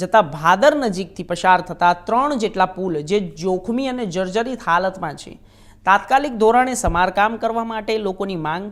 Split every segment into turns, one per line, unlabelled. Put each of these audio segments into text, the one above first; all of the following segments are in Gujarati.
જતા ભાદર નજીકથી પસાર થતા ત્રણ જેટલા પુલ જે જોખમી અને જર્જરિત હાલતમાં છે. તાત્કાલિક ધોરણે સમારકામ કરવા માટે લોકોની માંગ,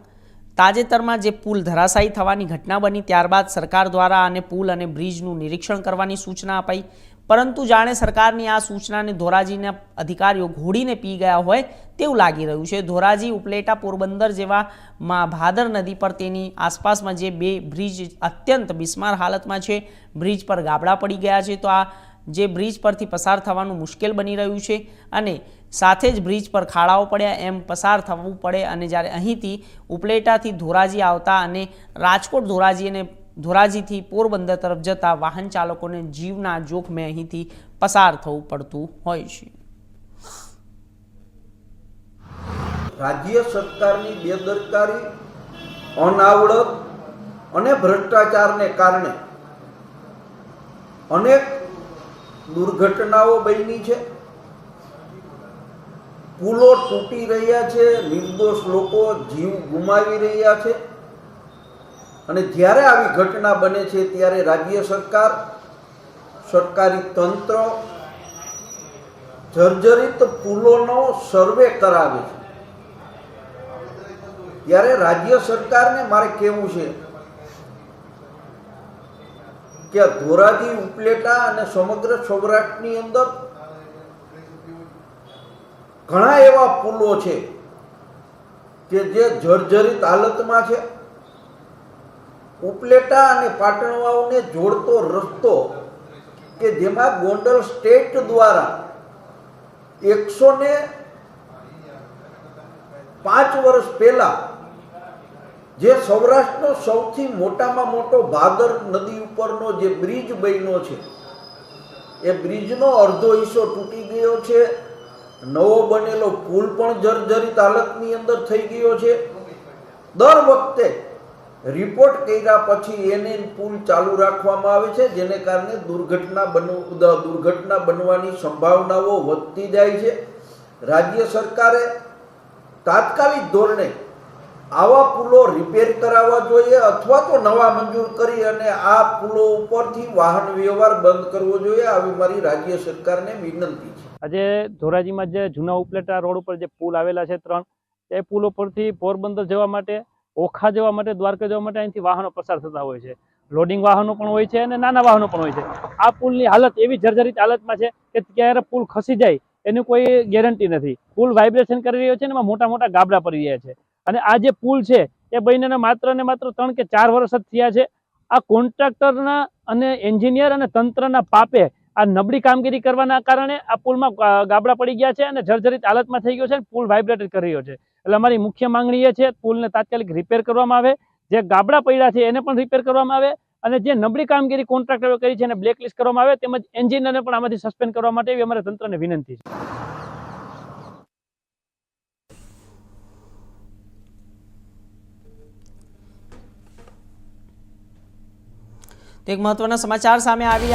તાજેતરમાં જે પુલ ધરાશાયી થવાની ઘટના બની ત્યારબાદ સરકાર દ્વારા આને પુલ અને બ્રિજનું નિરીક્ષણ કરવાની સૂચના અપાઈ. પરંતુ જાણે સરકારની આ સૂચનાને ધોરાજીના અધિકારીઓ ઘોડીને પી ગયા હોય તેવું લાગી રહ્યું છે. ધોરાજી ઉપલેટા પોરબંદર જેવા માં ભાદર નદી પર તેની આસપાસમાં જે બે બ્રિજ અત્યંત બિસ્માર હાલતમાં છે, બ્રિજ પર ગાબડા પડી ગયા છે. તો આ જે બ્રિજ પરથી પસાર થવાનું મુશ્કેલ બની રહ્યું છે અને સાથે જ બ્રિજ પર ખાડાઓ પડ્યા એમ પસાર થવું પડે અને જ્યારે અહીંથી ઉપલેટાથી ધોરાજી આવતા અને રાજકોટ ધોરાજી અને ધોરાજીથી પોરબંદર તરફ જતા વાહન ચાલકોને જીવના જોખમે અહીંથી પસાર થવું પડતું હોય છે.
રાજ્ય સરકારની બેદરકારી અનાવડત અને ભ્રષ્ટાચારને કારણે અનેક દુર્ઘટનાઓ બની છે. પુલો તૂટી રહ્યા છે, નિર્દોષ લોકો જીવ ગુમાવી રહ્યા છે. અને જ્યારે આવી ઘટના બને છે ત્યારે રાજ્ય સરકાર, સરકારી તંત્ર જર્જરિત પુલોનો સર્વે કરાવે છે. ત્યારે રાજ્ય સરકારને મારે કહેવું છે કે ધોરાજી, ઉપલેટા અને સમગ્ર સૌરાષ્ટ્રની અંદર ઘણા એવા પુલો છે કે જે જર્જરિત હાલતમાં છે. ઉપલેટા અને પાટણવાઓને જોડતો રસ્તો કે જેમાં ગોંડલ સ્ટેટ દ્વારા એકસો ને પાંચ વર્ષ પહેલા જે સૌરાષ્ટ્રનો સૌથી મોટામાં મોટો ભાદર નદી ઉપરનો જે બ્રિજ બન્યો છે, એ બ્રિજનો અડધો હિસ્સો તૂટી ગયો છે. નવો બનેલો પુલ પણ જર્જરિત હાલતની અંદર થઈ ગયો છે. દર વખતે રિપોર્ટ કર્યા પછી એને પુલ ચાલુ રાખવામાં આવે છે, જેને કારણે દુર્ઘટના બનવ દુર્ઘટના બનવાની સંભાવનાઓ વધતી જાય છે. રાજ્ય સરકારે તાત્કાલિક ધોરણે આવા પુલો રિપેર કરાવવા જોઈએ અથવા તો નવા મંજૂર કરી અને આ પુલો ઉપરથી વાહન વ્યવહાર બંધ કરવો જોઈએ, આવી મારી રાજ્ય સરકારને વિનંતી છે.
આજે ધોરાજીમાં જે જૂના ઉપલેટા રોડ ઉપર જે પુલ આવેલા છે ત્રણ એ પુલો પરથી પોરબંદર જવા માટે ઓખા જવા માટે, દ્વારકા જવા માટે અહીંથી વાહનો પસાર થતા હોય છે. લોડિંગ વાહનો પણ હોય છે અને નાના વાહનો પણ હોય છે. આ પુલની હાલત એવી જર્જરિત હાલતમાં છે કે ક્યારે પુલ ખસી જાય એની કોઈ ગેરંટી નથી. પુલ વાઇબ્રેશન કરી રહ્યો છે અને એમાં મોટા મોટા ગાબડા પડી રહ્યા છે. અને આ જે પુલ છે એ બનીને માત્ર ને માત્ર ત્રણ કે ચાર વર્ષ જ થયા છે. આ કોન્ટ્રાક્ટરના અને એન્જિનિયર અને તંત્રના પાપે આ નબળી કામગીરી કરવાના કારણે આ પુલમાં ગાબડા પડી ગયા છે અને જર્જરિત હાલતમાં થઈ ગયો છે પુલ વાઇબ્રેટ કરી રહ્યો છે. એટલે અમારી મુખ્ય માંગણી એ છે, પુલને તાત્કાલિક રિપેર કરવામાં આવે. જે ગાબડા પડ્યા છે એને પણ રિપેર કરવામાં આવે અને જે નબળી કામગીરી કોન્ટ્રાક્ટરો કરી છે એને બ્લેકલિસ્ટ કરવામાં આવે. તેમજ એન્જિનિયરને પણ આમાંથી સસ્પેન્ડ કરવા માટે એવી અમારે તંત્રને વિનંતી છે.
એક મહત્વના સમાચાર સામે આવી રહ્યા